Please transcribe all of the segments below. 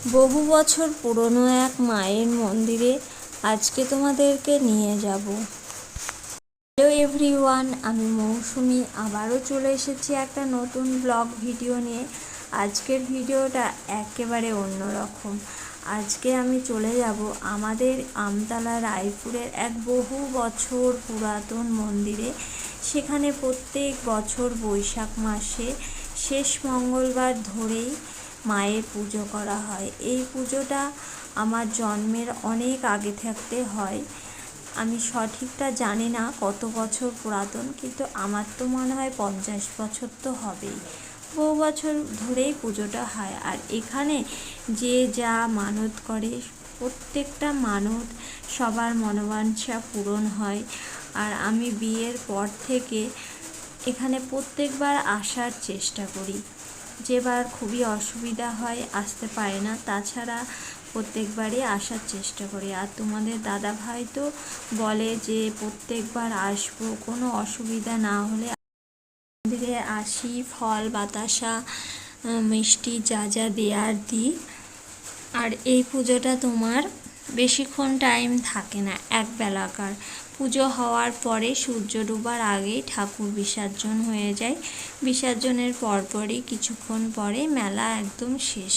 বহু বছর পুরনো এক মায়ের মন্দিরে আজকে তোমাদেরকে নিয়ে যাব। হ্যালো এভরিওয়ান আমি মৌসুমি। আবারও চলে এসেছি একটা নতুন ব্লগ ভিডিও নিয়ে। আজকের ভিডিওটা একেবারে অন্যরকম। আজকে আমি চলে যাব আমাদের আমতলা রায়পুরের এক বহু বছর পুরাতন মন্দিরে। সেখানে প্রত্যেক বছর বৈশাখ মাসে শেষ মঙ্গলবার ধরেই মায়ের পুজো করা হয়। এই পুজোটা আমার জন্মের অনেক আগে থাকতে হয়। আমি সঠিকটা জানি না কত বছর পুরাতন, কিন্তু আমার তো মনে হয় পঞ্চাশ বছর তো হবেই। বহু বছর ধরেই পুজোটা হয়। আর এখানে যে যা মানত করে, প্রত্যেকটা মানত সবার মনোবাঞ্ছা পূরণ হয়। আর আমি বিয়ের পর থেকে এখানে প্রত্যেকবার আসার চেষ্টা করি। যেবার খুবই অসুবিধা হয় আসতে পারে না, তাছাড়া প্রত্যেকবারই আসার চেষ্টা করি। আর তোমাদের দাদা ভাই তো বলে যে প্রত্যেকবার আসব, কোনো অসুবিধা না হলে মন্দিরে আসি, ফল, বাতাসা, মিষ্টি যা যা দেয়ার দিই। আর এই পুজোটা তোমার বেশিক্ষণ টাইম থাকে না, এক বেলাকার। পুজো হওয়ার পরে সূর্য ডোবার আগেই ঠাকুর বিসর্জন হয়ে যায়। বিসর্জনের পরপরই কিছুক্ষণ পরে মেলা একদম শেষ।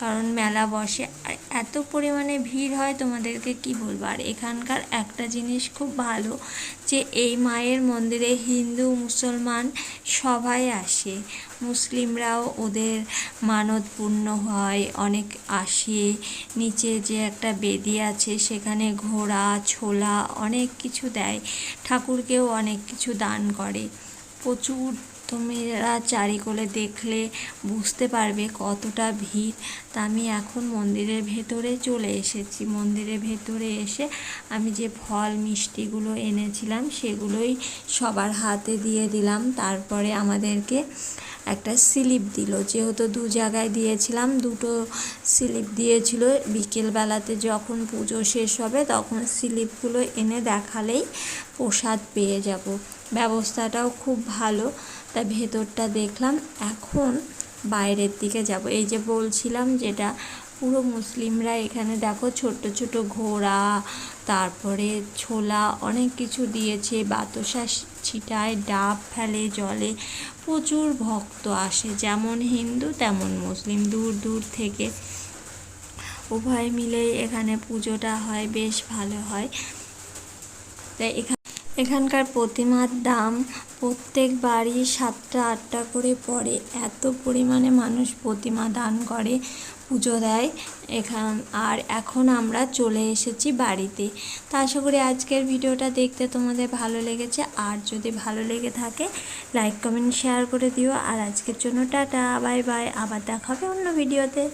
কারণ মেলা বসে, আর এত পরিমাণে ভিড় হয় তোমাদেরকে কি বলব? আর এখানকার একটা জিনিস খুব ভালো যে এই মায়ের মন্দিরে হিন্দু, মুসলমান সবাই আসে। মুসলিমরাও ওদের মানত পূর্ণ হয়, অনেক আসে। নিচে যে একটা বেদি আছে, সেখানে ঘোড়া, ছোলা অনেক কিছু দেয়। ঠাকুরকেও অনেক কিছু দান করে। প্রচুর তোমরা চারিকোলে দেখলে বুঝতে পারবে কতটা ভিড়। তা আমি এখন মন্দিরের ভেতরে চলে এসেছি। মন্দিরের ভেতরে এসে আমি যে ফল, মিষ্টিগুলো এনেছিলাম, সেগুলোই সবার হাতে দিয়ে দিলাম। তারপরে আমাদেরকে একটা স্লিপ দিল। যেহেতু দু জায়গায় দিয়েছিলাম, দুটো স্লিপ দিয়েছিল। বিকেলবেলাতে যখন পুজো শেষ হবে, তখন স্লিপগুলো এনে দেখালেই প্রসাদ পেয়ে যাব। ব্যবস্থাটাও খুব ভালো। তা ভেতরটা দেখলাম, এখন বাইরের দিকে যাব। এই যে বলছিলাম যেটা পুরো মুসলিমরা এখানে দেখো ছোট ছোট ঘোড়া, তারপরে ছোলা অনেক কিছু দিয়েছে, বাতাসা ছিটায়, ডাব ফেলে, জলে প্রচুর ভক্ত আসে, যেমন হিন্দু তেমন মুসলিম, দূর দূর থেকে উভয় মিলেই এখানে পুজোটা হয়, বেশ ভালো হয়। তাই এখানে এখানকার প্রতিমার দাম প্রত্যেক বাড়ি সাতটা, আটটা করে পড়ে। এত পরিমাণে মানুষ প্রতিমা দান করে, পুজো দেয় এখান, আর এখন আমরা চলে এসেছি বাড়িতে। তা আশা করি আজকের ভিডিওটা দেখতে তোমাদের ভালো লেগেছে। আর যদি ভালো লেগে থাকে লাইক কমেন্ট শেয়ার করে দিও। আর আজকের জন্য টাটা বাই বাই আবার দেখা হবে অন্য ভিডিওতে।